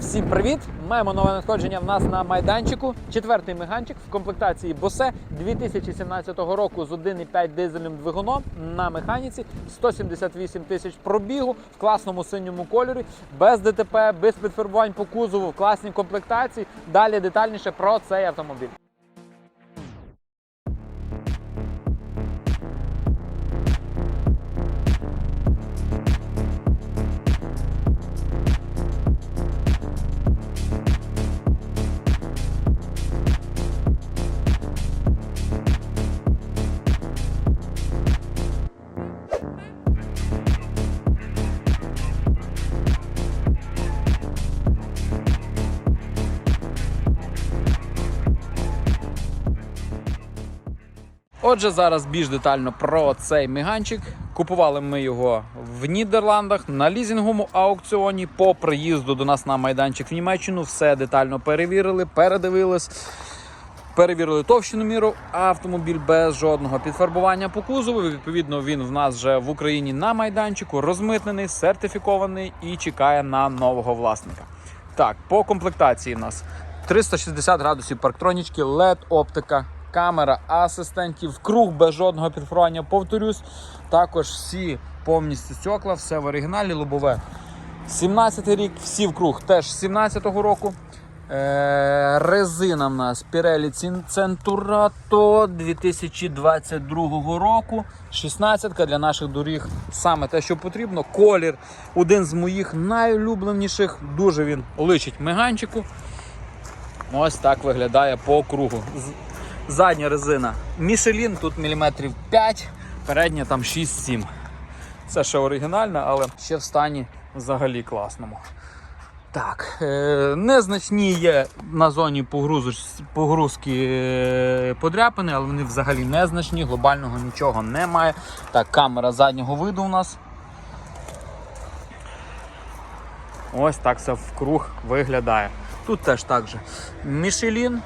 Всім привіт! Маємо нове надходження в нас на майданчику. Четвертий меганчик в комплектації Bose 2017 року з 1,5 дизельним двигуном на механіці 178 тисяч пробігу в класному синьому кольорі, без ДТП, без підфарбувань по кузову, в класній комплектації. Далі детальніше про цей автомобіль. Отже, зараз більш детально про цей меганчик. Купували ми його в Нідерландах на лізінговому аукціоні. По приїзду до нас на майданчик в Німеччину все детально перевірили, передивились. Перевірили товщину міру, автомобіль без жодного підфарбування по кузову. Відповідно, він в нас вже в Україні на майданчику, розмитнений, сертифікований і чекає на нового власника. Так, по комплектації в нас 360 градусів парктронічки, LED оптика, камера асистентів, круг без жодного підфарбування. Повторюсь, також всі повністю стекла, все в оригіналі, лобове. 17-й рік, всі в круг теж 17-го року. Е, резина в нас Pirelli Centurato 2022 року. 16 для наших доріг саме те, що потрібно. Колір один з моїх найулюбленіших. Дуже він личить меганчику. Ось так виглядає по кругу. Задня резина Michelin, тут міліметрів 5, передня там 6-7. Це ще оригінальна, але ще в стані взагалі класному. Так, е, незначні є на зоні погрузки е, подряпини, але вони взагалі незначні, глобального нічого немає. Так, камера заднього виду у нас. Ось так все вкруг виглядає. Тут теж так же. Мішелін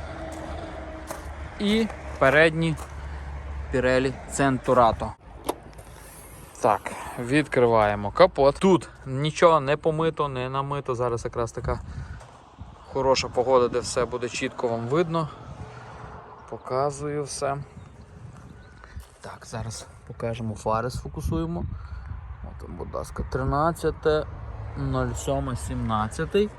і передні Pirelli Centurato. Так, відкриваємо капот. Тут нічого не помито, не намито. Зараз якраз така хороша погода, де все буде чітко вам видно. Показую все. Так, зараз покажемо фари, сфокусуємо. От, будь ласка, 13, 07, 17.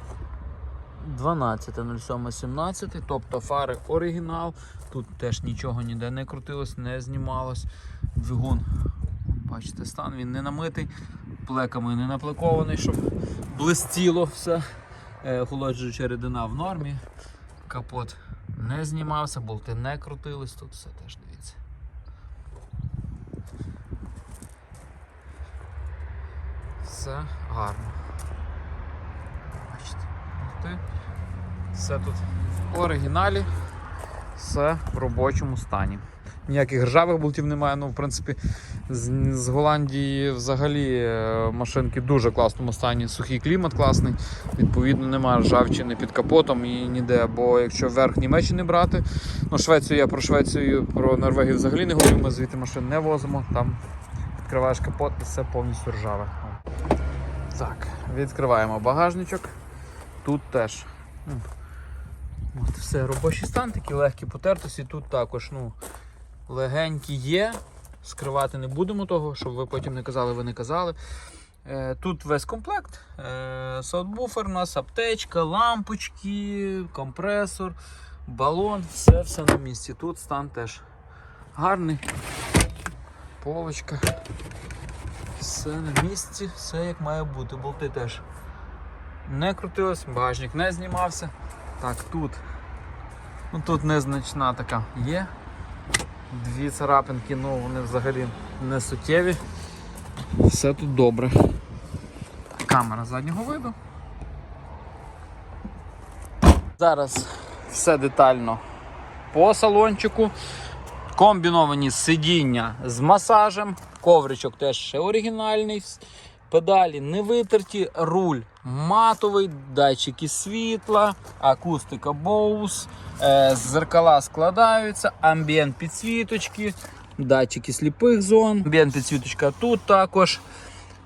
12.07.17, тобто фари оригінал. Тут теж нічого ніде не крутилось, не знімалось. Двигун, бачите, стан він не намитий, плеками не наплакований, щоб блистіло все. Е, Охолоджуюча рідина в нормі. Капот не знімався, болти не крутились, тут все теж дивіться. Все гарно. Болти. Все тут в оригіналі, все в робочому стані. Ніяких ржавих болтів немає. Ну, в принципі, з, з Голландії взагалі е, машинки в дуже класному стані. Сухий клімат класний. Відповідно, немає ржавчини під капотом і ніде. Бо якщо верх Німеччини брати, ну Швецію я про Швецію, про Норвегію взагалі не говорю, ми звідти машин не возимо. Там відкриваєш капот і все повністю ржаве. Так, відкриваємо багажничок. Тут теж. ну, От, все, робочий стан, такі легкі потертості. Тут також ну, легенькі є. Скривати не будемо того, щоб ви потім не казали, ви не казали. Е, тут весь комплект. Е, саутбуфер у нас, аптечка, лампочки, компресор, балон, все все на місці. Тут стан теж гарний. Полочка. Все на місці, все як має бути. Болти теж не крутилось, багажник не знімався. Так, тут. Ну тут незначна така є. Дві царапинки, ну вони взагалі не суттєві. Все тут добре. Камера заднього виду. Зараз все детально по салончику. Комбіновані сидіння з масажем, ковричок теж ще оригінальний. Педалі не витерті, руль матовий, датчики світла, акустика Bose, е, зеркала складаються, амбієнт підсвіточки, датчики сліпих зон, амбієнт підсвіточка тут також.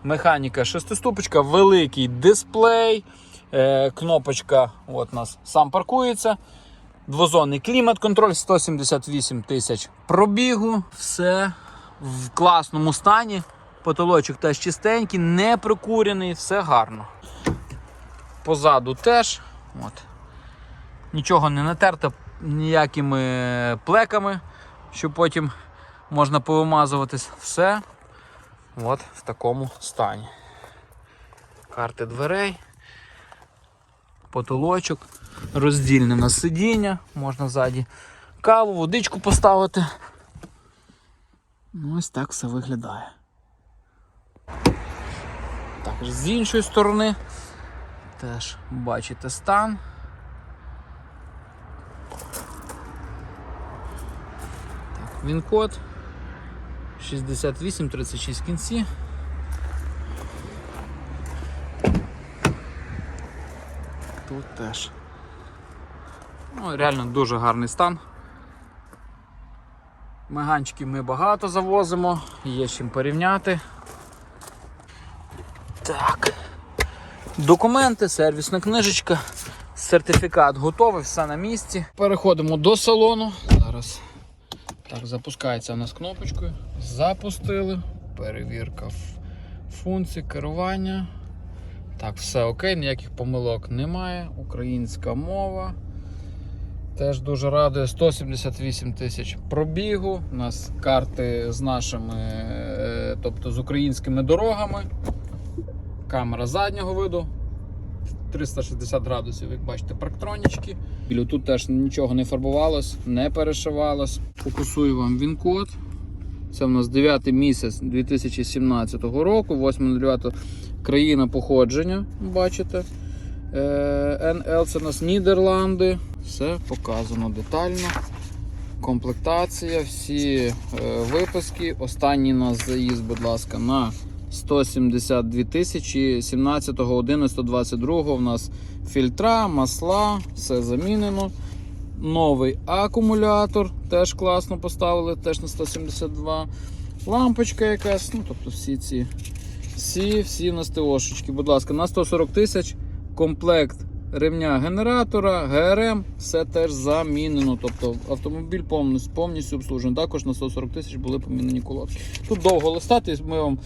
Механіка шестиступочка, великий дисплей, Е, кнопочка от нас сам паркується. Двозонний клімат-контроль, 178 тисяч пробігу. Все в класному стані. Потолочок теж чистенький, не прокурений, все гарно. Позаду теж. От. Нічого не натерто ніякими плеками, що потім можна повимазуватись. Все от в такому стані. Карти дверей, потолочок, роздільне на сидіння, можна ззаді каву, водичку поставити. Ну, ось так все виглядає. Також з іншої сторони теж бачите стан. Так, він код 6836 в кінці. Тут теж. Ну, реально дуже гарний стан. Меганчиків ми багато завозимо, є з чим порівняти. Так. Документи, сервісна книжечка, сертифікат готовий, все на місці. Переходимо до салону. Зараз так, запускається у нас кнопочкою. Запустили. Перевірка функцій, керування. Так, все окей, ніяких помилок немає. Українська мова. Теж дуже радує 178 тисяч пробігу. У нас карти з нашими, е, тобто з українськими дорогами. Камера заднього виду. 360 градусів, як бачите, парктронічки. Тут теж нічого не фарбувалось, не перешивалось. Фокусую вам він-код. Це в нас 9 місяць 2017 року, 8.09 країна походження, бачите. Е, НЛ це у нас Нідерланди. Все показано детально. Комплектація, всі е, виписки. Останній у нас заїзд, будь ласка, на 172 тисячі 17 11 22 у нас фільтра, масла, все замінено. Новий акумулятор теж класно поставили, теж на 172. Лампочка якась, ну тобто всі ці всі, всі на СТОшечки. Будь ласка, на 140 тисяч комплект ремня генератора, ГРМ, все теж замінено. Тобто автомобіль повністю, повністю обслужений. Також на 140 тисяч були помінені колодки. Тут довго листати, ми вам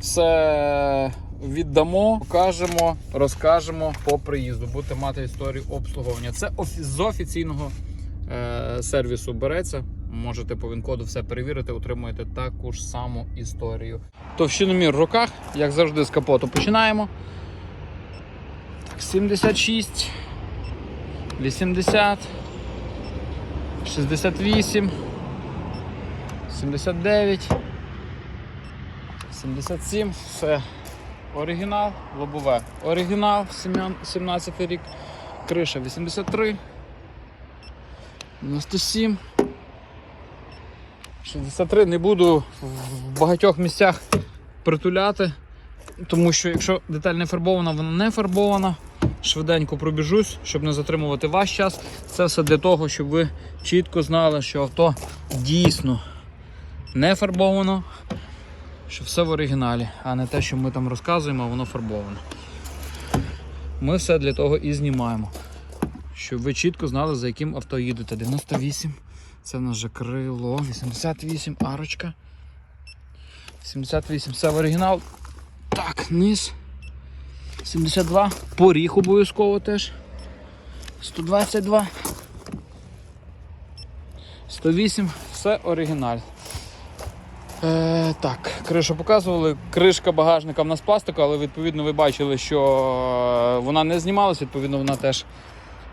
все віддамо, покажемо, розкажемо по приїзду. Будете мати історію обслуговування. Це з офіційного е, сервісу береться. Можете по він-коду все перевірити, отримуєте таку ж саму історію. Товщиномір в руках, як завжди, з капоту починаємо. Так, 76, 80, 68, 79, 77, все. Оригінал, лобове. Оригінал, 17 рік, криша 83, 97. 63 не буду в багатьох місцях притуляти, тому що якщо деталь не фарбована, вона не фарбована. Швиденько пробіжусь, щоб не затримувати ваш час. Це все для того, щоб ви чітко знали, що авто дійсно не фарбовано, що все в оригіналі, а не те, що ми там розказуємо, воно фарбоване. Ми все для того і знімаємо, щоб ви чітко знали, за яким авто їдете. 98. Це в нас же крило. 88 арочка. 78 все в оригінал. Так, низ. 72. Поріг обов'язково теж. 122. 108. Все оригіналь. Е, так, кришу показували. Кришка багажника в нас пластика, але відповідно ви бачили, що е, вона не знімалась, відповідно, вона теж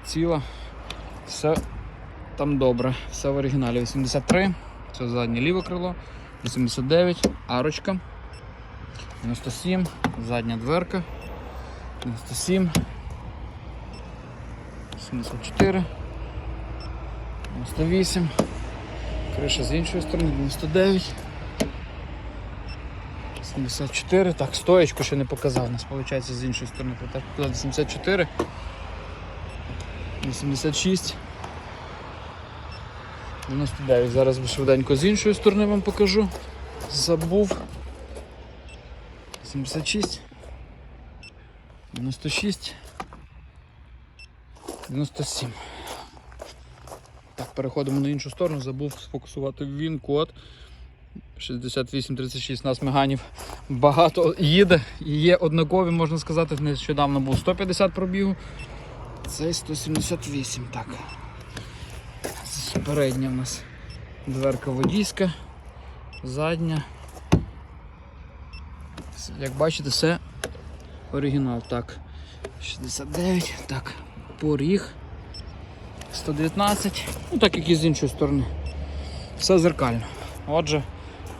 ціла. Все там добре, все в оригіналі. 83, це заднє ліве крило, 89, арочка, 97, задня дверка, 97, 74, 98, криша з іншої сторони, 99. 74, так, стоечку ще не показав, у нас виходить з іншої сторони. Так, 84, 86. 99. Зараз швиденько з іншої сторони вам покажу. Забув. 76. 96. 97. Так, переходимо на іншу сторону. Забув сфокусувати він код. 6836 нас меганів багато їде. Є однакові, можна сказати, нещодавно був 150 пробігу. Цей 178. Так. Передня у нас дверка водійська, задня. Як бачите, все оригінал. Так. 69. Так. Поріг. 119. Ну так як і з іншої сторони. Все зеркально. Отже,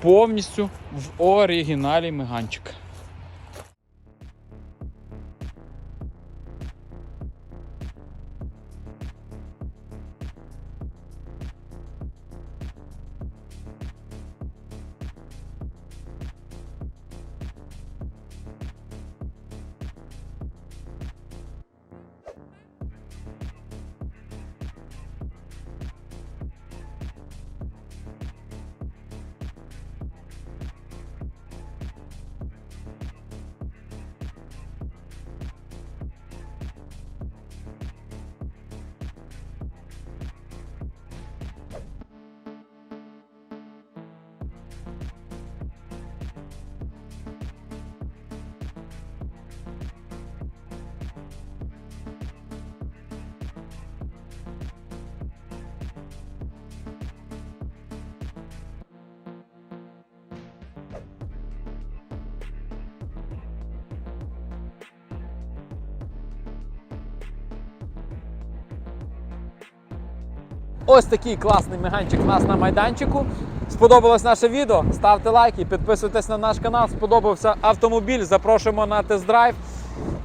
повністю в оригіналі меганчик. Ось такий класний меганчик у нас на майданчику. Сподобалось наше відео? Ставте лайки, підписуйтесь на наш канал. Сподобався автомобіль. Запрошуємо на тест-драйв.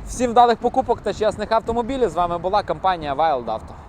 Всім вдалих покупок та чесних автомобілів. З вами була компанія Wild Auto.